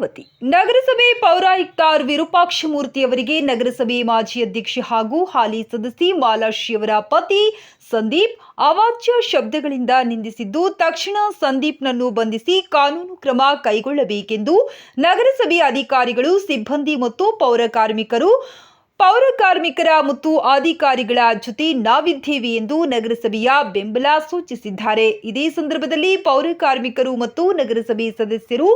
ಗಂಗಾವತಿ ನಗರಸಭೆ ಪೌರಾಯುಕ್ತ ಆರ್. ವಿರೂಪಾಕ್ಷಮೂರ್ತಿ ಅವರಿಗೆ ನಗರಸಭೆ ಮಾಜಿ ಅಧ್ಯಕ್ಷೆ ಹಾಗೂ ಹಾಲಿ ಸದಸ್ಯೆ ಮಾಲಾಶ್ರೀಯವರ ಪತಿ ಸಂದೀಪ್ ಅವಾಚ್ಯ ಶಬ್ದಗಳಿಂದ ನಿಂದಿಸಿದ್ದು, ತಕ್ಷಣ ಸಂದೀಪ್ನನ್ನು ಬಂಧಿಸಿ ಕಾನೂನು ಕ್ರಮ ಕೈಗೊಳ್ಳಬೇಕೆಂದು ನಗರಸಭೆ ಅಧಿಕಾರಿಗಳು, ಸಿಬ್ಬಂದಿ ಮತ್ತು ಪೌರ ಕಾರ್ಮಿಕರು, ಪೌರ ಕಾರ್ಮಿಕರ ಮತ್ತು ಅಧಿಕಾರಿಗಳ ಜೊತೆ ನಾವಿದ್ದೇವೆ ಎಂದು ನಗರಸಭೆಯ ಬೆಂಬಲ ಸೂಚಿಸಿದ್ದಾರೆ. ಇದೇ ಸಂದರ್ಭದಲ್ಲಿ ಪೌರ ಕಾರ್ಮಿಕರು ಮತ್ತು ನಗರಸಭೆ ಸದಸ್ಯರು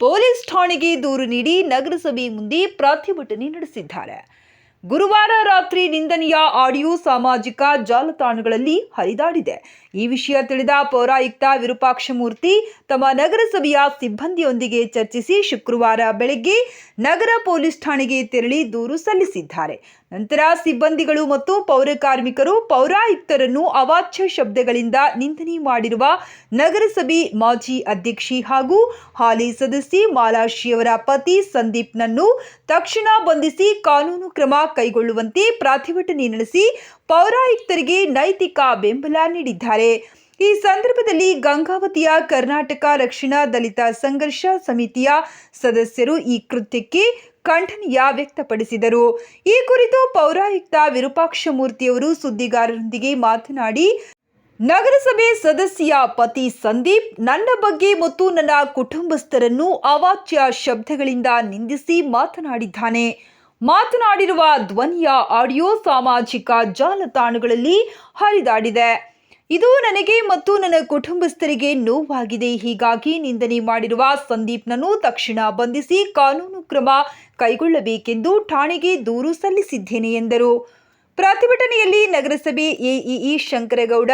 ಪೊಲೀಸ್ ಠಾಣೆಗೆ ದೂರು ನೀಡಿ ನಗರಸಭೆ ಮುಂದೆ ಪ್ರತಿಭಟನೆ ನಡೆಸಿದ್ದಾರೆ. ಗುರುವಾರ ರಾತ್ರಿ ನಿಂದನೆಯ ಆಡಿಯೋ ಸಾಮಾಜಿಕ ಜಾಲತಾಣಗಳಲ್ಲಿ ಹರಿದಾಡಿದೆ. ಈ ವಿಷಯ ತಿಳಿದ ಪೌರಾಯುಕ್ತ ವಿರೂಪಾಕ್ಷಮೂರ್ತಿ ತಮ್ಮ ನಗರಸಭೆಯ ಸಿಬ್ಬಂದಿಯೊಂದಿಗೆ ಚರ್ಚಿಸಿ ಶುಕ್ರವಾರ ಬೆಳಗ್ಗೆ ನಗರ ಪೊಲೀಸ್ ಠಾಣೆಗೆ ತೆರಳಿ ದೂರು ಸಲ್ಲಿಸಿದ್ದಾರೆ. ನಂತರ ಸಿಬ್ಬಂದಿಗಳು ಮತ್ತು ಪೌರ ಕಾರ್ಮಿಕರು ಪೌರಾಯುಕ್ತರನ್ನು ಅವಾಚ್ಯ ಶಬ್ದಗಳಿಂದ ನಿಂದನೆ ಮಾಡಿರುವ ನಗರಸಭೆ ಮಾಜಿ ಅಧ್ಯಕ್ಷಿ ಹಾಗೂ ಹಾಲಿ ಸದಸ್ಯೆ ಮಾಲಾಶಿಯವರ ಪತಿ ಸಂದೀಪ್ನನ್ನು ತಕ್ಷಣ ಬಂಧಿಸಿ ಕಾನೂನು ಕ್ರಮ ಕೈಗೊಳ್ಳುವಂತೆ ಪ್ರತಿಭಟನೆ ನಡೆಸಿ ಪೌರಾಯುಕ್ತರಿಗೆ ನೈತಿಕ ಬೆಂಬಲ ನೀಡಿದ್ದಾರೆ. ಈ ಸಂದರ್ಭದಲ್ಲಿ ಗಂಗಾವತಿಯ ಕರ್ನಾಟಕ ರಕ್ಷಣಾ ದಲಿತ ಸಂಘರ್ಷ ಸಮಿತಿಯ ಸದಸ್ಯರು ಈ ಕೃತ್ಯಕ್ಕೆ ಖಂಡನೀಯ ವ್ಯಕ್ತಪಡಿಸಿದರು. ಈ ಕುರಿತು ಪೌರಾಯುಕ್ತ ವಿರೂಪಾಕ್ಷ ಮೂರ್ತಿಯವರು ಸುದ್ದಿಗಾರರೊಂದಿಗೆ ಮಾತನಾಡಿ, ನಗರಸಭೆ ಸದಸ್ಯ ಪತಿ ಸಂದೀಪ್ ನನ್ನ ಬಗ್ಗೆ ಮತ್ತು ನನ್ನ ಕುಟುಂಬಸ್ಥರನ್ನು ಅವಾಚ್ಯ ಶಬ್ದಗಳಿಂದ ನಿಂದಿಸಿ ಮಾತನಾಡಿದ್ದಾನೆ. ಮಾತನಾಡಿರುವ ಧ್ವನಿಯ ಆಡಿಯೋ ಸಾಮಾಜಿಕ ಜಾಲತಾಣಗಳಲ್ಲಿ ಹರಿದಾಡಿದೆ. ಇದು ನನಗೆ ಮತ್ತು ನನ್ನ ಕುಟುಂಬಸ್ಥರಿಗೆ ನೋವಾಗಿದೆ. ಹೀಗಾಗಿ ನಿಂದನೆ ಮಾಡಿರುವ ಸಂದೀಪ್ನನ್ನು ತಕ್ಷಣ ಬಂಧಿಸಿ ಕಾನೂನು ಕ್ರಮ ಕೈಗೊಳ್ಳಬೇಕೆಂದು ಠಾಣೆಗೆ ದೂರು ಸಲ್ಲಿಸಿದ್ದೇನೆ ಎಂದರು. ಪ್ರತಿಭಟನೆಯಲ್ಲಿ ನಗರಸಭೆ ಎಇಇ ಶಂಕರಗೌಡ,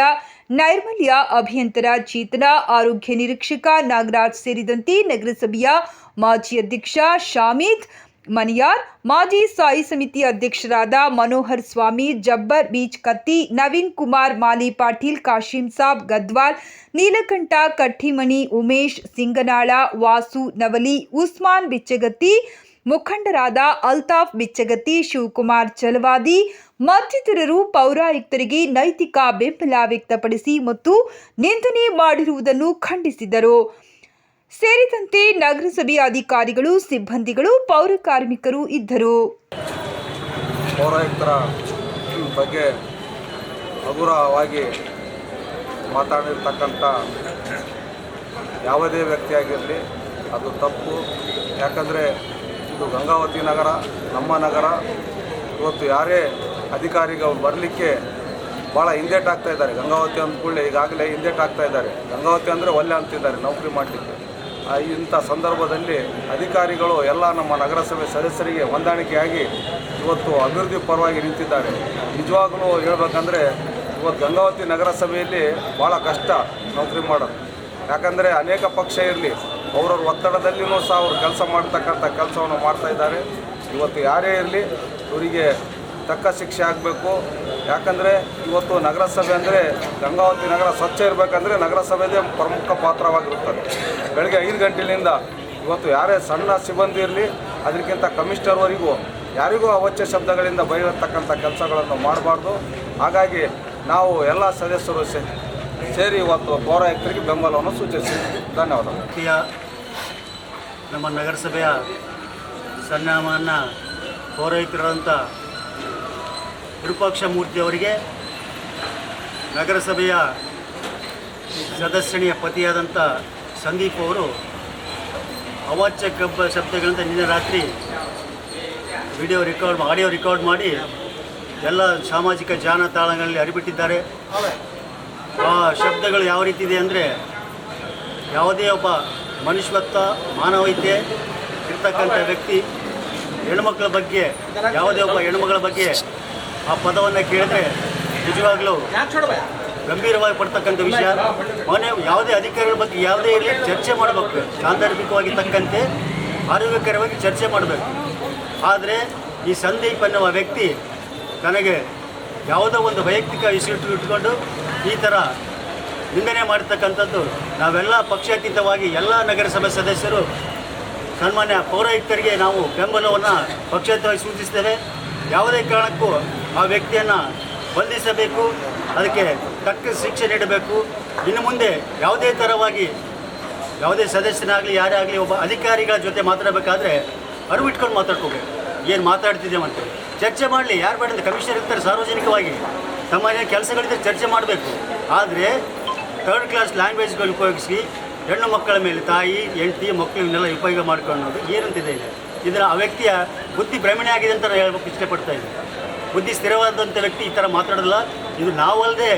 ನೈರ್ಮಲ್ಯ ಅಭಿಯಂತರ ಚೇತನ, ಆರೋಗ್ಯ ನಿರೀಕ್ಷಕ ನಾಗರಾಜ್ ಸೇರಿದಂತೆ ನಗರಸಭೆಯ ಮಾಜಿ ಅಧ್ಯಕ್ಷ ಶಾಮೀದ್ ಮನಿಯಾರ್, ಮಾಜಿ ಸ್ಥಾಯಿ ಸಮಿತಿ ಅಧ್ಯಕ್ಷರಾದ ಮನೋಹರ್ ಸ್ವಾಮಿ, ಜಬ್ಬರ್ ಬೀಚ್ ಕತ್ತಿ, ನವೀನ್ ಕುಮಾರ್, ಮಾಲಿ ಪಾಟೀಲ್, ಕಾಶಿಂ ಸಾಬ್, ಗದ್ವಾಲ್, ನೀಲಕಂಠ ಕಟ್ಟಿಮಣಿ ಉಮೇಶ್, ಸಿಂಗನಾಳ, ವಾಸು, ನವಲಿ, ಉಸ್ಮಾನ್ ಬಿಚ್ಚಗತ್ತಿ, ಮುಖಂಡರಾದ ಅಲ್ತಾಫ್ ಬಿಚ್ಚಗತ್ತಿ, ಶಿವಕುಮಾರ್ ಚಲವಾದಿ, ಮತ್ತಿತರರು ಪೌರಾಯುಕ್ತರಿಗೆ ನೈತಿಕ ಬೆಂಬಲ ವ್ಯಕ್ತಪಡಿಸಿ ಮತ್ತು ನಿಂದನೆ ಮಾಡಿರುವುದನ್ನು ಖಂಡಿಸಿದರು. ಸೇರಿದಂತೆ ನಗರಸಭೆ ಅಧಿಕಾರಿಗಳು, ಸಿಬ್ಬಂದಿಗಳು, ಪೌರ ಕಾರ್ಮಿಕರು ಇದ್ದರು. ಪೌರಾಯುಕ್ತರ ಬಗ್ಗೆ ಹಗುರವಾಗಿ ಮಾತಾಡಿರ್ತಕ್ಕಂಥ ಯಾವುದೇ ವ್ಯಕ್ತಿಯಾಗಿರಲಿ, ಅದು ತಪ್ಪು. ಯಾಕಂದರೆ ಇದು ಗಂಗಾವತಿ ನಗರ, ನಮ್ಮ ನಗರ. ಇವತ್ತು ಯಾರೇ ಅಧಿಕಾರಿಗಳು ಬರಲಿಕ್ಕೆ ಭಾಳ ಹಿಂದೇಟಾಗ್ತಾ ಇದ್ದಾರೆ. ಗಂಗಾವತಿ ಅಂದ್ಕೊಳ್ಳಿ ಈಗಾಗಲೇ ಹಿಂದೇಟಾಗ್ತಾ ಇದ್ದಾರೆ. ಗಂಗಾವತಿ ಅಂದರೆ ಒಲ್ಲೆ ಅಂತಿದ್ದಾರೆ, ನೌಕರಿ ಮಾಡಲಿಕ್ಕೆ. ಇಂಥ ಸಂದರ್ಭದಲ್ಲಿ ಅಧಿಕಾರಿಗಳು ಎಲ್ಲ ನಮ್ಮ ನಗರಸಭೆ ಸದಸ್ಯರಿಗೆ ಹೊಂದಾಣಿಕೆಯಾಗಿ ಇವತ್ತು ಅಭಿವೃದ್ಧಿ ಪರವಾಗಿ ನಿಂತಿದ್ದಾರೆ. ನಿಜವಾಗಲೂ ಹೇಳ್ಬೇಕಂದ್ರೆ ಇವತ್ತು ಗಂಗಾವತಿ ನಗರಸಭೆಯಲ್ಲಿ ಭಾಳ ಕಷ್ಟ ನೌಕರಿ ಮಾಡೋದು. ಯಾಕಂದರೆ ಅನೇಕ ಪಕ್ಷ ಇರಲಿ, ಅವ್ರವ್ರ ಒತ್ತಡದಲ್ಲಿಯೂ ಸಹ ಅವರು ಕೆಲಸ ಮಾಡ್ತಕ್ಕಂಥ ಕೆಲಸವನ್ನು ಮಾಡ್ತಾ ಇದ್ದಾರೆ. ಇವತ್ತು ಯಾರೇ ಇರಲಿ ಇವರಿಗೆ ತಕ್ಕ ಶಿಕ್ಷೆ ಆಗಬೇಕು. ಯಾಕಂದರೆ ಇವತ್ತು ನಗರಸಭೆ ಅಂದರೆ ಗಂಗಾವತಿ ನಗರ ಸ್ವಚ್ಛ ಇರಬೇಕಂದ್ರೆ ನಗರಸಭೆದೇ ಪ್ರಮುಖ ಪಾತ್ರವಾಗಿರುತ್ತದೆ. ಬೆಳಗ್ಗೆ ಐದು ಗಂಟೆಯಿಂದ ಇವತ್ತು ಯಾರೇ ಸಣ್ಣ ಸಿಬ್ಬಂದಿ ಇರಲಿ ಅದಕ್ಕಿಂತ ಕಮಿಷನರ್ವರೆಗೂ ಯಾರಿಗೂ ಅವಚ್ಯ ಶಬ್ದಗಳಿಂದ ಬೈರತಕ್ಕಂಥ ಕೆಲಸಗಳನ್ನು ಮಾಡಬಾರ್ದು. ಹಾಗಾಗಿ ನಾವು ಎಲ್ಲ ಸದಸ್ಯರು ಸೇರಿ ಇವತ್ತು ಪೌರಾಯುಕ್ತರಿಗೆ ಬೆಂಬಲವನ್ನು ಸೂಚಿಸಿದ್ದೀವಿ ಧನ್ಯವಾದಗಳು ನಮ್ಮ ನಗರಸಭೆಯ ಸನ್ಮಾನ ಪೌರಾಯುಕ್ತರಾದಂಥ ವಿರೂಪಾಕ್ಷ ಮೂರ್ತಿಯವರಿಗೆ ನಗರಸಭೆಯ ಸದಸ್ಯನಿಯ ಪತಿಯಾದಂಥ ಸಂದೀಪ್ ಅವರು ಅವಾಚ್ಯ ಕಬ್ಬ ಶಬ್ದಗಳಂತ ನಿನ್ನೆ ರಾತ್ರಿ ವಿಡಿಯೋ ರೆಕಾರ್ಡ್ ಆಡಿಯೋ ರೆಕಾರ್ಡ್ ಮಾಡಿ ಎಲ್ಲ ಸಾಮಾಜಿಕ ಜಾಲತಾಣಗಳಲ್ಲಿ ಅರಿಬಿಟ್ಟಿದ್ದಾರೆ ಆ ಶಬ್ದಗಳು ಯಾವ ರೀತಿ ಇದೆ ಅಂದರೆ ಯಾವುದೇ ಒಬ್ಬ ಮನುಷ್ಯತ್ವ ಮಾನವೀಯತೆ ಇರ್ತಕ್ಕಂಥ ವ್ಯಕ್ತಿ ಹೆಣ್ಮಕ್ಳ ಬಗ್ಗೆ, ಯಾವುದೇ ಒಬ್ಬ ಹೆಣ್ಮಗಳ ಬಗ್ಗೆ ಆ ಪದವನ್ನು ಕೇಳಿದ್ರೆ ನಿಜವಾಗ್ಲೂ ಗಂಭೀರವಾಗಿ ಪಡ್ತಕ್ಕಂಥ ವಿಷಯ. ಮನೆ ಯಾವುದೇ ಅಧಿಕಾರಿಗಳ ಬಗ್ಗೆ ಯಾವುದೇ ಇರಲಿ, ಚರ್ಚೆ ಮಾಡಬೇಕು. ಸಾಂದರ್ಭಿಕವಾಗಿ ತಕ್ಕಂತೆ ಆರೋಗ್ಯಕರವಾಗಿ ಚರ್ಚೆ ಮಾಡಬೇಕು. ಆದರೆ ಈ ಸಂದೀಪ್ ಅನ್ನುವ ವ್ಯಕ್ತಿ ತನಗೆ ಯಾವುದೋ ಒಂದು ವೈಯಕ್ತಿಕ ವಿಷಯ ಇಟ್ಕೊಂಡು ಈ ಥರ ನಿಂದನೆ ಮಾಡ್ತಕ್ಕಂಥದ್ದು ನಾವೆಲ್ಲ ಪಕ್ಷಾತೀತವಾಗಿ ಎಲ್ಲ ನಗರಸಭೆ ಸದಸ್ಯರು ಸನ್ಮಾನ್ಯ ಪೌರಾಯುಕ್ತರಿಗೆ ನಾವು ಬೆಂಬಲವನ್ನು ಪಕ್ಷಾತೀತವಾಗಿ ಸೂಚಿಸ್ತೇವೆ. ಯಾವುದೇ ಕಾರಣಕ್ಕೂ ಆ ವ್ಯಕ್ತಿಯನ್ನು ಬಂಧಿಸಬೇಕು. ಅದಕ್ಕೆ ತಕ್ಕ ಶಿಕ್ಷೆ ನೀಡಬೇಕು. ಇನ್ನು ಮುಂದೆ ಯಾವುದೇ ಥರವಾಗಿ ಯಾವುದೇ ಸದಸ್ಯನಾಗಲಿ ಯಾರೇ ಆಗಲಿ ಒಬ್ಬ ಅಧಿಕಾರಿಗಳ ಜೊತೆ ಮಾತಾಡಬೇಕಾದ್ರೆ ಅರಿವಿಟ್ಕೊಂಡು ಮಾತಾಡ್ಕೋಬೇಕು. ಏನು ಮಾತಾಡ್ತಿದ್ದೇವಂತೆ? ಚರ್ಚೆ ಮಾಡಲಿ. ಯಾರು ಬೇಡ ಕಮಿಷನರ್ ಇರ್ತಾರೆ ಸಾರ್ವಜನಿಕವಾಗಿ. ತಮ್ಮ ಕೆಲಸಗಳಿದ್ದರೆ ಚರ್ಚೆ ಮಾಡಬೇಕು. ಆದರೆ ಥರ್ಡ್ ಕ್ಲಾಸ್ ಲ್ಯಾಂಗ್ವೇಜ್ಗಳು ಉಪಯೋಗಿಸಿ ಹೆಣ್ಣು ಮಕ್ಕಳ ಮೇಲೆ ತಾಯಿ, ಹೆಂಡತಿ ಮಕ್ಕಳನ್ನೆಲ್ಲ ಉಪಯೋಗ ಮಾಡ್ಕೊಳ್ಳೋದು ಏನಂತಿದೆ ಇದೆ? ಇದರ ಆ ವ್ಯಕ್ತಿಯ ಬುದ್ಧಿ ಭ್ರಮಣೆ ಆಗಿದೆ ಅಂತ ಹೇಳಬೇಕು, ಇಷ್ಟಪಡ್ತಾ ಇದ್ದೀನಿ. ಬುದ್ಧಿ ಸ್ಥಿರವಾದಂಥ ವ್ಯಕ್ತಿ ಈ ಥರ ಮಾತಾಡೋದಿಲ್ಲ ಇದು ನಾವಲ್ಲದೆ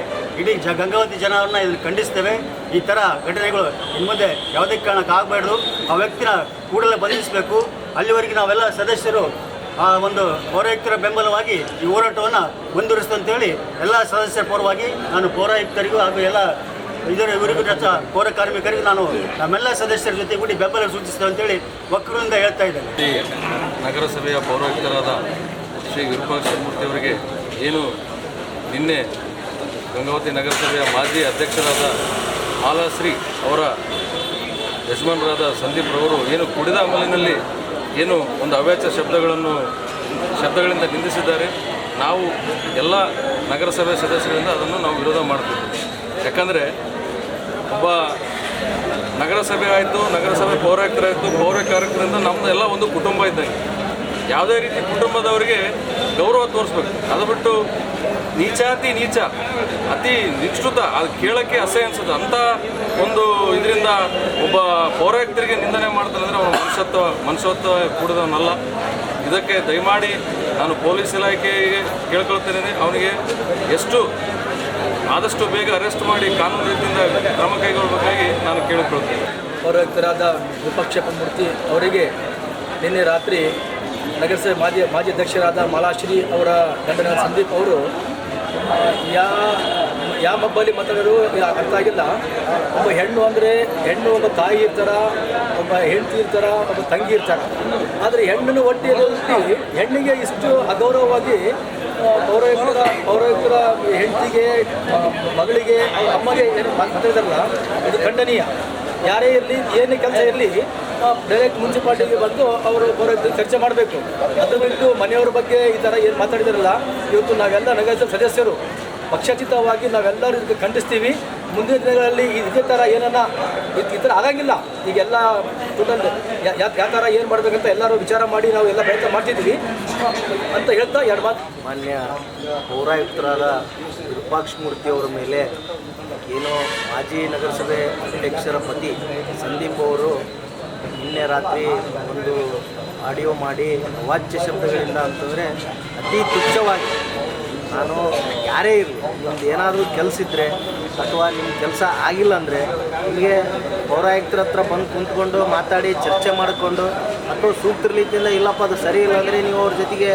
ಇಡೀ ಜ ಗಂಗಾವತಿ ಜನರನ್ನು ಇದನ್ನು ಖಂಡಿಸ್ತೇವೆ. ಈ ಥರ ಘಟನೆಗಳು ಇನ್ನು ಮುಂದೆ ಯಾವುದೇ ಕಾರಣಕ್ಕೆ ಆಗಬಾರ್ದು. ಆ ವ್ಯಕ್ತಿನ ಕೂಡಲೇ ಬಂಧಿಸಬೇಕು. ಅಲ್ಲಿವರೆಗೆ ನಾವೆಲ್ಲ ಸದಸ್ಯರು, ಆ ಒಂದು ಪೌರಾಯುಕ್ತರ ಬೆಂಬಲವಾಗಿ ಈ ಹೋರಾಟವನ್ನು ಮುಂದುವರಿಸ್ತು ಅಂತೇಳಿ ಎಲ್ಲ ಸದಸ್ಯರ ಪರವಾಗಿ ನಾನು ಪೌರಾಯುಕ್ತರಿಗೂ ಹಾಗೂ ಎಲ್ಲ ಇದರ ಇವರಿಗೂ ಸಹ ಪೌರ ಕಾರ್ಮಿಕರಿಗೂ ನಾನು ನಮ್ಮೆಲ್ಲ ಸದಸ್ಯರ ಜೊತೆಗೂಡಿ ಬೆಂಬಲ ಸೂಚಿಸ್ತೇವೆ ಅಂತೇಳಿ ವಕ್ರದಿಂದ ಹೇಳ್ತಾ ಇದ್ದೇನೆ. ನಗರಸಭೆಯ ಪೌರಾಯುಕ್ತರಾದ ಶ್ರೀ ವಿರೂಪಾಕ್ಷಮೂರ್ತಿಯವರಿಗೆ ಏನು ನಿನ್ನೆ ಗಂಗಾವತಿ ನಗರಸಭೆಯ ಮಾಜಿ ಅಧ್ಯಕ್ಷರಾದ ಮಾಲಾಶ್ರೀ ಅವರ ಯಜಮಾನರಾದ ಸಂದೀಪ್ ರವರು ಏನು ಕುಡಿದ ಅಮಲಿನಲ್ಲಿ ಏನು ಒಂದು ಅವ್ಯಾಚ ಶಬ್ದಗಳನ್ನು ಶಬ್ದಗಳಿಂದ ನಿಂದಿಸಿದ್ದಾರೆ. ನಾವು ಎಲ್ಲ ನಗರಸಭೆ ಸದಸ್ಯರಿಂದ ಅದನ್ನು ನಾವು ವಿರೋಧ ಮಾಡ್ತೀವಿ ಯಾಕಂದರೆ ಒಬ್ಬ ನಗರಸಭೆ ಆಯಿತು, ನಗರಸಭೆ ಪೌರಾಯುಕ್ತರಾಯಿತು, ಪೌರ ನಮ್ಮದು ಎಲ್ಲ ಒಂದು ಕುಟುಂಬ ಇದ್ದಂಗೆ. ಯಾವುದೇ ರೀತಿ ಕುಟುಂಬದವರಿಗೆ ಗೌರವ ತೋರಿಸ್ಬೇಕು. ಅದು ಬಿಟ್ಟು ನೀಚಾತಿ ನೀಚ, ಅತಿ ನಿಷ್ಠುತ, ಅದು ಕೇಳೋಕ್ಕೆ ಅಸಹ್ಯ ಅನ್ಸುತ್ತೆ. ಅಂತ ಒಂದು ಇದರಿಂದ ಒಬ್ಬ ಪೌರಾಯುಕ್ತರಿಗೆ ನಿಂದನೆ ಮಾಡ್ತಾರೆ ಅಂದರೆ ಅವನ ಮನುಷ್ಯತ್ವ ಮನುಷ್ಯತ್ವ ಕೂಡಿದವನಲ್ಲ ಇದಕ್ಕೆ ದಯಮಾಡಿ ನಾನು ಪೊಲೀಸ್ ಇಲಾಖೆಗೆ ಕೇಳ್ಕೊಳ್ತೇನೆ ಅವನಿಗೆ ಎಷ್ಟು, ಆದಷ್ಟು ಬೇಗ ಅರೆಸ್ಟ್ ಮಾಡಿ ಕಾನೂನು ರೀತಿಯಿಂದ ಕ್ರಮ ಕೈಗೊಳ್ಳಬೇಕಾಗಿ ನಾನು ಕೇಳಿಕೊಳ್ತೇನೆ. ಪೌರಾಯುಕ್ತರಾದ ವಿಪಕ್ಷ ಮೂರ್ತಿ ಅವರಿಗೆ ನಿನ್ನೆ ರಾತ್ರಿ ನಗರಸಭೆ ಮಾಜಿ ಮಾಜಿ ಅಧ್ಯಕ್ಷರಾದ ಮಾಲಾಶ್ರೀ ಅವರ ಗಂಡನ ಸಂದೀಪ್ ಅವರು ಯಾ ಯಾವ ಹಬ್ಬಲ್ಲಿ ಮಾತಾಡೋರು ಅರ್ಥ ಆಗಿಲ್ಲ. ಒಬ್ಬ ಹೆಣ್ಣು ಅಂದರೆ ಹೆಣ್ಣು ಒಬ್ಬ ತಾಯಿ ಇರ್ತಾರ, ಒಬ್ಬ ಹೆಂಡತಿ ಇರ್ತಾರ, ಒಬ್ಬ ತಂಗಿ ಇರ್ತಾರ. ಆದರೆ ಹೆಣ್ಣನ್ನು ಒಟ್ಟಿಯಲ್ಲಿ ಹೆಣ್ಣಿಗೆ ಇಷ್ಟು ಅಗೌರವವಾಗಿ ಪೌರಾಯುಕ್ತರ ಪೌರಾಯುಕ್ತರ ಹೆಂಡತಿಗೆ ಮಗಳಿಗೆ, ಅಮ್ಮಗೆ ಮಾತಾಡಿದಾರಲ್ಲ, ಇದು ಖಂಡನೀಯ. ಯಾರೇ ಇರಲಿ, ಏನೇ ಕೆಲಸ ಇರಲಿ ಡೈರೆಕ್ಟ್ ಮುನ್ಸಿಪಾಲ್ಟಿಗೆ ಬಂದು ಅವರು ಚರ್ಚೆ ಮಾಡಬೇಕು. ಅದು ಬಿಟ್ಟು ಮನೆಯವರ ಬಗ್ಗೆ ಈ ಥರ ಏನು ಮಾತಾಡಿದಾರಲ್ಲ, ಇವತ್ತು ನಾವೆಲ್ಲ ನಗರಸಭೆ ಸದಸ್ಯರು. ಪಕ್ಷಾತೀತವಾಗಿ ನಾವೆಲ್ಲರೂ ಇದಕ್ಕೆ ಖಂಡಿಸ್ತೀವಿ. ಮುಂದಿನ ದಿನಗಳಲ್ಲಿ ಈ- ಇದೇ ಥರ ಏನನ್ನ ಈ- ಥರ ಆಗಂಗಿಲ್ಲ. ಈಗೆಲ್ಲ ಟೋಟಲ್ ಯಾವ ಥರ ಏನು ಮಾಡಬೇಕಂತ ಎಲ್ಲರೂ ವಿಚಾರ ಮಾಡಿ ನಾವು ಎಲ್ಲ ಪ್ರಯತ್ನ ಮಾಡ್ತಿದ್ದೀವಿ. ಅಂತ ಹೇಳ್ತಾ ಎರಡು ಮಾತು. ಮಾನ್ಯ ಪೌರಾಯುಕ್ತರಾದ ವಿರೂಪಾಕ್ಷಮೂರ್ತಿ ಅವರ ಮೇಲೆ ಏನೋ ಮಾಜಿ ನಗರಸಭೆ ಅಧ್ಯಕ್ಷರ ಪತಿ ಸಂದೀಪ್ ಅವರು ನಿನ್ನೆ ರಾತ್ರಿ ಒಂದು ಆಡಿಯೋ ಮಾಡಿ ವಾಚ್ಯ ಶಬ್ದಗಳಿಂದ ಅಂತಂದರೆ ಅತಿ ತುಚ್ಛವಾಗಿ. ನಾನು ಯಾರೇ ಇರಲಿ, ನಿಮ್ದು ಏನಾದರೂ ಕೆಲಸ ಇದ್ದರೆ ಅಥವಾ ನಿಮ್ಮ ಕೆಲಸ ಆಗಿಲ್ಲ ಅಂದರೆ ನಿಮಗೆ ಪೌರಾಯುಕ್ತರ ಹತ್ರ ಬಂದು ಕುಂತ್ಕೊಂಡು ಮಾತಾಡಿ, ಚರ್ಚೆ ಮಾಡಿಕೊಂಡು ಅಥವಾ ಸೂಕ್ತ ರೀತಿಯಿಂದ ಇಲ್ಲಪ್ಪ, ಅದು ಸರಿ ಇಲ್ಲ ಅಂದರೆ ನೀವು ಅವ್ರ ಜೊತೆಗೆ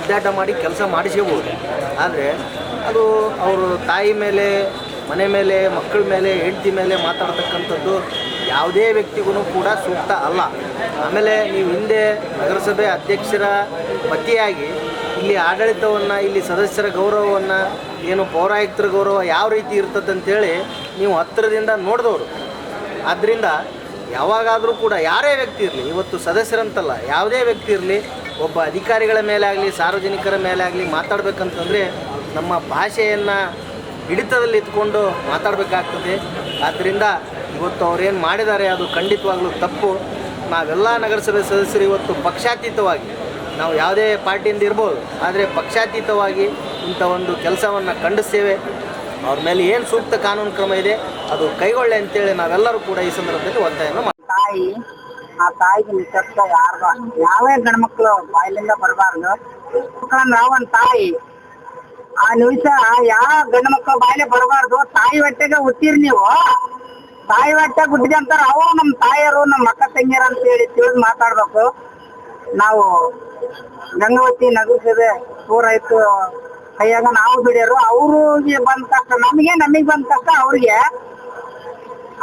ಉದ್ದಾಟ ಮಾಡಿ ಕೆಲಸ ಮಾಡಿಸಬಹುದು ಆದರೆ ಅದು ಅವರು ತಾಯಿ ಮೇಲೆ, ಮನೆ ಮೇಲೆ, ಮಕ್ಕಳ ಮೇಲೆ, ಹೆಂಡತಿ ಮೇಲೆ ಮಾತಾಡ್ತಕ್ಕಂಥದ್ದು ಯಾವುದೇ ವ್ಯಕ್ತಿಗೂ ಕೂಡ ಸೂಕ್ತ ಅಲ್ಲ. ಆಮೇಲೆ ನೀವು ಹಿಂದೆ ನಗರಸಭೆ ಅಧ್ಯಕ್ಷರ ಪತಿಯಾಗಿ ಇಲ್ಲಿ ಆಡಳಿತವನ್ನು, ಇಲ್ಲಿ ಸದಸ್ಯರ ಗೌರವವನ್ನು, ಏನು ಪೌರಾಯುಕ್ತರ ಗೌರವ ಯಾವ ರೀತಿ ಇರ್ತದೆ ಅಂತೇಳಿ ನೀವು ಹತ್ತಿರದಿಂದ ನೋಡಿದವರು. ಆದ್ದರಿಂದ ಯಾವಾಗಾದರೂ ಕೂಡ ಯಾರೇ ವ್ಯಕ್ತಿ ಇರಲಿ, ಇವತ್ತು ಸದಸ್ಯರಂತಲ್ಲ, ಯಾವುದೇ ವ್ಯಕ್ತಿ ಇರಲಿ, ಒಬ್ಬ ಅಧಿಕಾರಿಗಳ ಮೇಲೆ ಆಗಲಿ, ಸಾರ್ವಜನಿಕರ ಮೇಲೆ ಆಗಲಿ ಮಾತಾಡಬೇಕಂತಂದರೆ ನಮ್ಮ ಭಾಷೆಯನ್ನು ಹಿಡಿತದಲ್ಲಿ ಇಟ್ಕೊಂಡು ಮಾತಾಡಬೇಕಾಗ್ತದೆ. ಆದ್ದರಿಂದ ಇವತ್ತು ಅವ್ರೇನು ಮಾಡಿದ್ದಾರೆ ಅದು ಖಂಡಿತವಾಗ್ಲೂ ತಪ್ಪು. ನಾವೆಲ್ಲ ನಗರಸಭೆ ಸದಸ್ಯರು ಇವತ್ತು ಪಕ್ಷಾತೀತವಾಗಿ, ನಾವು ಯಾವುದೇ ಪಾರ್ಟಿಯಿಂದ ಇರ್ಬೋದು, ಆದರೆ ಪಕ್ಷಾತೀತವಾಗಿ ಇಂಥ ಒಂದು ಕೆಲಸವನ್ನು ಖಂಡಿಸ್ತೇವೆ. ಅವ್ರ ಮೇಲೆ ಏನು ಸೂಕ್ತ ಕಾನೂನು ಕ್ರಮ ಇದೆ, ಅದು ಕೈಗೊಳ್ಳೆ ಅಂತೇಳಿ ನಾವೆಲ್ಲರೂ ಕೂಡ ಈ ಸಂದರ್ಭದಲ್ಲಿ ಒತ್ತಾಯವನ್ನು. ತಾಯಿ, ಆ ತಾಯಿಗೆ ನಿಶ್ಶಬ್ದ ಯಾರ್ದ? ಯಾವೇ ಗಂಡ್ಮಕ್ಳು ಬಾಯಿಲಿಂದ ಬರಬಾರ್ದು. ನಾವು ಒಂದ್ ತಾಯಿ, ಆ ನಿಮಿಷ ಯಾವ ಗಂಡು ಮಕ್ಕಳು ಬಾಯಿಲೆ ಬರಬಾರ್ದು, ತಾಯಿ ಹೊಟ್ಟೆಗೆ ಹುಟ್ಟಿರಿ ನೀವು. ತಾಯಿ ಹೊಟ್ಟೆ ಅಂತಾರ, ಅವರು ನಮ್ಮ ತಾಯಿಯರು ನಮ್ಮ ಅಕ್ಕ ತಂಗಿಯರು ಅಂತ ಹೇಳಿ ತಿಳಿದು ಮಾತಾಡ್ಬೇಕು. ನಾವು ಗಂಗಾವತಿ ನಗರಸಭೆ ಪೂರೈತು ಕೈಯಾಗ ನಾವು ಬಿಡಿಯರು ಅವ್ರಿಗೆ ಬಂದ ತಕ್ಷಣ, ನಮಗೆ ನಮಗೆ ಬಂದ ತಕ್ಷಣ ಅವ್ರಿಗೆ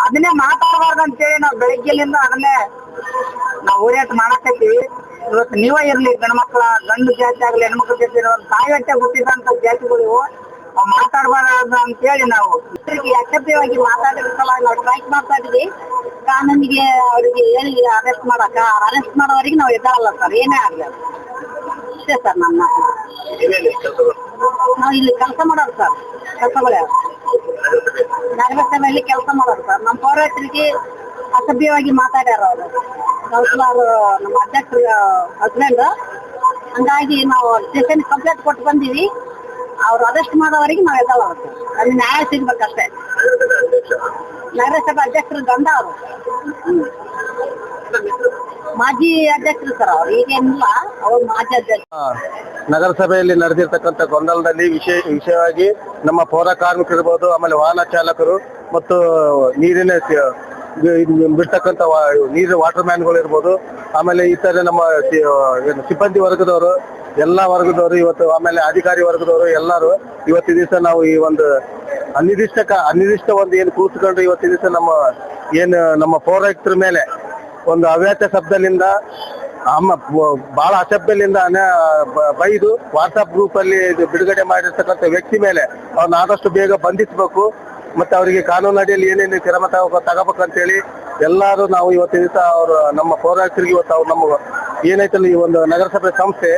ಅದನ್ನೇ ಮಾತಾಡಬಾರ್ದು ಅಂತೇಳಿ ನಾವು ಬೆಳಿಗ್ಗೆಲಿಂದ ಅದನ್ನೇ ನಾವು ಹೋರಾಟ ಮಾಡಕತ್ತೀವಿ. ಇವತ್ತು ನೀವೇ ಇರ್ಲಿ ಗಂಡು ಮಕ್ಕಳ ಗಂಡು ಜಾತಿ ಆಗ್ಲಿ, ಹೆಣ್ಮಕ್ಳ ಜಾತಿ ಇರೋ ತಾಯಿ ಹೊಟ್ಟೆ ಹುಟ್ಟಿದಂತ ಜಾತಿಗಳು ಅವ್ ಅಂತ ಹೇಳಿ ನಾವು. ಅಸಭ್ಯವಾಗಿ ಮಾತಾಡಿದ ಸಲುವಾಗಿ ನಾವು ಸ್ಟ್ರೈಕ್ ಮಾಡ್ತಾ ಇದೀವಿ. ಕಾನೂನಿಗೆ ಅವರಿಗೆ ಹೇಳಿ ಅರೆಸ್ಟ್ ಮಾಡಕ ಅರೆಸ್ಟ್ ಮಾಡೋವರೆಗೆ ನಾವು ಎದ್ದಾರಲ್ಲ ಸರ್ ಏನೇ ಆಗ್ಲಿ. ಇಷ್ಟೇ ಸರ್ ನನ್ನ. ನಾವು ಇಲ್ಲಿ ಕೆಲಸ ಮಾಡೋರು ಸರ್ ಕೆಲಸಗಳೇ. ನಗರಸಭೆಯಲ್ಲಿ ಕೆಲಸ ಮಾಡೋರು ಸರ್ ನಮ್ಮ ಪೌರಾಯುಕ್ತರಿಗೆ ಅಸಭ್ಯವಾಗಿ ಮಾತಾಡ್ಯಾರ ಅವರು. ಕೌನ್ಸಿಲರ್ ನಮ್ಮ ಅಧ್ಯಕ್ಷರ ಹಸ್ಬೆಂಡ್ ಹಂಗಾಗಿ ನಾವು ಸ್ಟೇಷನ್ ಕಂಪ್ಲೇಂಟ್ ಕೊಟ್ಟು ಬಂದೀವಿ. ಅವ್ರು ಅರೆಸ್ಟ್ ಮಾಡೋವರೆಗೆ ನಾವು ಎದ್ದಲ್ಲ ಅವತ್ತು ಅಲ್ಲಿ ನ್ಯಾಯ ಸಿಗ್ಬೇಕಷ್ಟೇ. ನಗರಸಭೆ ಅಧ್ಯಕ್ಷರು ಗಂಡ ಅವರು. ಮಾಜಿ ಅಧ್ಯಕ್ಷರು ಸರ್ ಅವ್ರು. ಈಗೇನಿಲ್ಲ ಅವ್ರು ಮಾಜಿ ಅಧ್ಯಕ್ಷರು. ನಗರಸಭೆಯಲ್ಲಿ ನಡೆದಿರ್ತಕ್ಕಂಥ ಗೊಂದಲದಲ್ಲಿ ವಿಶೇಷ ವಿಷಯವಾಗಿ ನಮ್ಮ ಪೌರ ಕಾರ್ಮಿಕರಿರ್ಬೋದು ಆಮೇಲೆ ವಾಹನ ಚಾಲಕರು ಮತ್ತು ನೀರಿನ ಬಿಡ್ತಕ್ಕಂಥ ನೀರಿನ ವಾಟರ್ ಮ್ಯಾನ್ಗಳು ಇರ್ಬೋದು, ಆಮೇಲೆ ಇತರೆ ನಮ್ಮ ಸಿ- ಸಿಬ್ಬಂದಿ ವರ್ಗದವರು ಎಲ್ಲ ವರ್ಗದವರು ಇವತ್ತು ಆಮೇಲೆ ಅಧಿಕಾರಿ ವರ್ಗದವರು ಎಲ್ಲರೂ ಇವತ್ತಿನ ದಿವಸ ನಾವು ಈ ಒಂದು ಅನಿರ್ದಿಷ್ಟ ಅನಿರ್ದಿಷ್ಟ ಒಂದು ಏನು ಕೂತ್ಕೊಂಡು ಇವತ್ತಿನ ದಿವಸ ನಮ್ಮ ಏನು ನಮ್ಮ ಪೌರಾಯುಕ್ತರ ಮೇಲೆ ಒಂದು ಅವ್ಯಾಚ ಶಬ್ದದಿಂದ ಅಮ್ಮ ಬಹಳ ಅಸಭ್ಯದಿಂದ ಬೈದು ವಾಟ್ಸಪ್ ಗ್ರೂಪ್ ಅಲ್ಲಿ ಬಿಡುಗಡೆ ಮಾಡಿರ್ತಕ್ಕಂಥ ವ್ಯಕ್ತಿ ಮೇಲೆ ಅವ್ರನ್ನ ಆದಷ್ಟು ಬೇಗ ಬಂಧಿಸಬೇಕು ಮತ್ತೆ ಅವರಿಗೆ ಕಾನೂನು ಅಡಿಯಲ್ಲಿ ಏನೇನು ಕ್ರಮ ತಗೋ ತಗೋಬೇಕಂತೇಳಿ ಎಲ್ಲರೂ ನಾವು ಇವತ್ತಿನ ದಿವಸ ಅವರು ನಮ್ಮ ಪೌರಾಯುಕ್ತರಿಗೆ ಇವತ್ತು ಅವ್ರು ನಮ್ಮ ಏನೈತಲ್ಲ ಈ ಒಂದು ನಗರಸಭೆ ಸಂಸ್ಥೆ,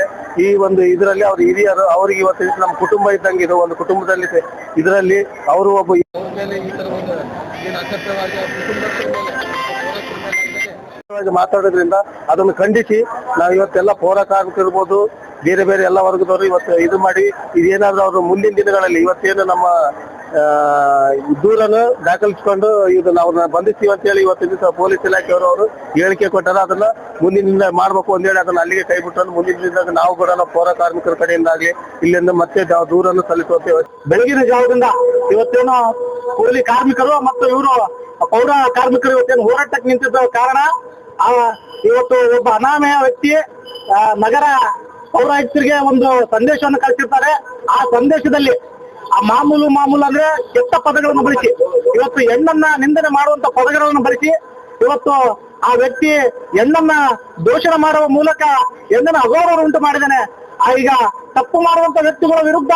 ಈ ಒಂದು ಇದರಲ್ಲಿ ಅವ್ರ ಹಿರಿಯರು, ಅವ್ರಿಗೆ ಇವತ್ತು ನಮ್ಮ ಕುಟುಂಬ ಇದ್ದಂಗೆ ಇದು ಒಂದು ಕುಟುಂಬದಲ್ಲಿ ಇದರಲ್ಲಿ ಅವರು ಒಬ್ಬ ಮಾತಾಡೋದ್ರಿಂದ ಅದನ್ನು ಖಂಡಿಸಿ, ನಾವು ಇವತ್ತೆಲ್ಲ ಹೋರಾಟ ಆಗುತ್ತಿರ್ಬೋದು ಬೇರೆ ಬೇರೆ ಎಲ್ಲ ವರ್ಗದವರು ಇವತ್ತು ಇದು ಮಾಡಿ, ಇದೇನಾದ್ರೂ ಅವರು ಮುಂದಿನ ದಿನಗಳಲ್ಲಿ ಇವತ್ತೇನು ನಮ್ಮ ದೂರನ್ನು ದಾಖಲಿಸಿಕೊಂಡು ಇದು ನಾವು ಬಂಧಿಸ್ತೀವಿ ಅಂತ ಹೇಳಿ ಇವತ್ತು ದಿವಸ ಪೊಲೀಸ್ ಇಲಾಖೆಯವರು ಅವರು ಹೇಳಿಕೆ ಕೊಟ್ಟಾರ ಅದನ್ನ ಮುಂದಿನಿಂದ ಮಾಡಬೇಕು ಅಂತ ಹೇಳಿ ಅದನ್ನ ಅಲ್ಲಿಗೆ ಕೈ ಬಿಟ್ಟು ಮುಂದಿನ ದಿನದಾಗ ನಾವು ಕೂಡ ಪೌರ ಕಾರ್ಮಿಕರ ಕಡೆಯಿಂದಾಗ್ಲಿ ಇಲ್ಲಿಂದ ಮತ್ತೆ ದೂರನ್ನು ಸಲ್ಲಿಸುತ್ತೇವೆ ಬೆಳಗಿನ ಜಾವದಿಂದ ಇವತ್ತೇನು ಕೂಲಿ ಕಾರ್ಮಿಕರು ಮತ್ತು ಇವರು ಪೌರ ಕಾರ್ಮಿಕರು ಇವತ್ತೇನು ಹೋರಾಟಕ್ಕೆ ನಿಂತಿದ್ದ ಕಾರಣ, ಆ, ಇವತ್ತು ಒಬ್ಬ ಅನಾಮಯ ವ್ಯಕ್ತಿ ನಗರ ಪೌರಾಯುಕ್ತರಿಗೆ ಒಂದು ಸಂದೇಶವನ್ನು ಕಳಿಸಿರ್ತಾರೆ. ಆ ಸಂದೇಶದಲ್ಲಿ ಆ ಮಾಮೂಲು ಮಾಮೂಲು ಅಂದ್ರೆ ಕೆಟ್ಟ ಪದಗಳನ್ನು ಬಳಸಿ ಇವತ್ತು ಹೆಣ್ಣನ್ನ ನಿಂದನೆ ಮಾಡುವಂತ ಪದಗಳನ್ನು ಬಳಸಿ ಇವತ್ತು ಆ ವ್ಯಕ್ತಿ ಹೆಣ್ಣನ್ನ ದೋಷಣ ಮಾಡುವ ಮೂಲಕ ಹೆಣ್ಣನ ಅಗೌರವ ಉಂಟು ಮಾಡಿದ್ದಾನೆ. ಈಗ ತಪ್ಪು ಮಾಡುವಂತ ವ್ಯಕ್ತಿಗಳ ವಿರುದ್ಧ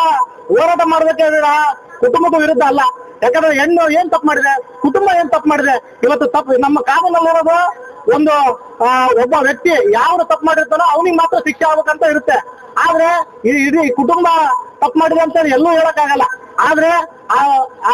ಹೋರಾಟ ಮಾಡಬೇಕಾದ ಕುಟುಂಬದ ವಿರುದ್ಧ ಅಲ್ಲ. ಯಾಕಂದ್ರೆ ಹೆಣ್ಣು ಏನ್ ತಪ್ಪು ಮಾಡಿದೆ? ಕುಟುಂಬ ಏನ್ ತಪ್ಪು ಮಾಡಿದೆ? ಇವತ್ತು ತಪ್ಪು ನಮ್ಮ ಕಾನೂನಲ್ಲಿರೋದು ಒಂದು ಆ, ಒಬ್ಬ ವ್ಯಕ್ತಿ ಯಾರು ತಪ್ಪು ಮಾಡಿರ್ತಾನೋ ಅವನಿಗೆ ಮಾತ್ರ ಶಿಕ್ಷೆ ಆಗ್ಬೇಕಂತ ಇರುತ್ತೆ. ಆದ್ರೆ ಇಡೀ ಕುಟುಂಬ ತಪ್ಪು ಮಾಡಿದೆ ಅಂತ ಎಲ್ಲೂ ಹೇಳಕ್ಕಾಗಲ್ಲ. ಆದ್ರೆ ಆ ಆ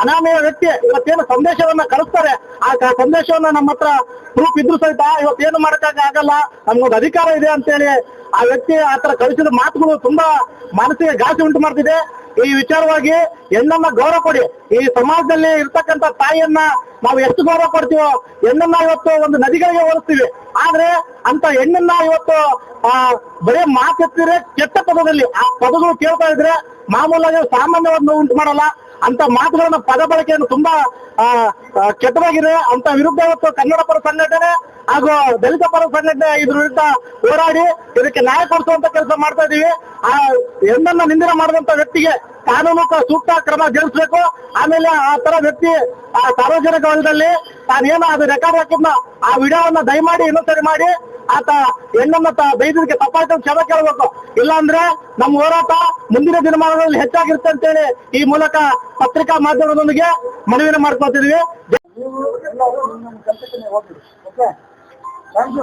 ಅನಾಮಯ ವ್ಯಕ್ತಿ ಇವತ್ತೇನು ಸಂದೇಶವನ್ನ ಕಳಿಸ್ತಾರೆ. ಆ ಸಂದೇಶವನ್ನ ನಮ್ಮ ಹತ್ರ ಪ್ರೂಫ್ ಇದ್ರು ಸಹಿತ ಇವತ್ತೇನು ಮಾಡಕ್ಕಾಗ ಆಗಲ್ಲ. ನಮ್ಗೊಂದು ಅಧಿಕಾರ ಇದೆ ಅಂತೇಳಿ ಆ ವ್ಯಕ್ತಿ ಆತರ ಕಳಿಸಿದ ಮಾತುಗಳು ತುಂಬಾ ಮನಸ್ಸಿಗೆ ಗಾಸಿ ಉಂಟು ಮಾಡ್ತಿದೆ. ಈ ವಿಚಾರವಾಗಿ ಹೆಣ್ಣನ್ನ ಗೌರವ ಕೊಡಿ. ಈ ಸಮಾಜದಲ್ಲಿ ಇರ್ತಕ್ಕಂಥ ತಾಯಿಯನ್ನ ನಾವು ಎಷ್ಟು ಗೌರವ ಕೊಡ್ತೀವೋ, ಹೆಣ್ಣನ್ನ ಇವತ್ತು ಒಂದು ನದಿಗಳಿಗೆ ಹೋಲಿಸ್ತೀವಿ. ಆದ್ರೆ ಅಂತ ಹೆಣ್ಣನ್ನ ಇವತ್ತು, ಆ, ಬರೀ ಮಾತೆತ್ತಿದ್ರೆ ಕೆಟ್ಟ ಪದದಲ್ಲಿ, ಆ ಪದಗಳು ಕೇಳ್ತಾ ಇದ್ರೆ ಮಾಮೂಲಾಗಿ ಸಾಮಾನ್ಯವಾಗಿ ಉಂಟು ಮಾಡಲ್ಲ. ಅಂತ ಮಾತುಗಳನ್ನ ಪದ ಬಳಕೆಯನ್ನು ತುಂಬಾ ಕೆಟ್ಟದಾಗಿದೆ. ಅಂತ ವಿರುದ್ಧ ಇವತ್ತು ಕನ್ನಡ ಪರ ಸಂಘಟನೆ ಹಾಗೂ ದಲಿತ ಪರ ಸಂಘಟನೆ ಇದ್ರ ವಿರುದ್ಧ ಹೋರಾಡಿ ಇದಕ್ಕೆ ನ್ಯಾಯ ಕೊಡಿಸುವಂತ ಕೆಲಸ ಮಾಡ್ತಾ ಇದೀವಿ. ಆ, ಎಂದನ್ನ ನಿಂದನೆ ಮಾಡಿದಂತ ವ್ಯಕ್ತಿಗೆ ಕಾನೂನು ಸೂಕ್ತ ಕ್ರಮ ಜರುಗಿಸಬೇಕು. ಆಮೇಲೆ ಆ ತರ ವ್ಯಕ್ತಿ, ಆ ಸಾರ್ವಜನಿಕ ವಲಯದಲ್ಲಿ ತಾನೇನು ಅದು ರೆಕಾರ್ಡ್ ಹಾಕಿದ್ನ ಆ ವಿಡಿಯೋವನ್ನ ದಯಮಾಡಿ ಇನ್ನೊಂದ್ಸರಿ ಮಾಡಿ. ಆತ ಹೆಣ್ಣು ಮತ್ತ ಬೈದಕ್ಕೆ ತಪ್ಪಾಯ್ತು ಕ್ಷಮ ಕೇಳಬೇಕು. ಇಲ್ಲಾಂದ್ರೆ ನಮ್ಮ ಹೋರಾಟ ಮುಂದಿನ ದಿನಮಾನಗಳಲ್ಲಿ ಹೆಚ್ಚಾಗಿರುತ್ತೆ ಅಂತ ಹೇಳಿ ಈ ಮೂಲಕ ಪತ್ರಿಕಾ ಮಾಧ್ಯಮದೊಂದಿಗೆ ಮನವಿನ ಮಾಡ್ಕೊತಿದ್ವಿ ಥ್ಯಾಂಕ್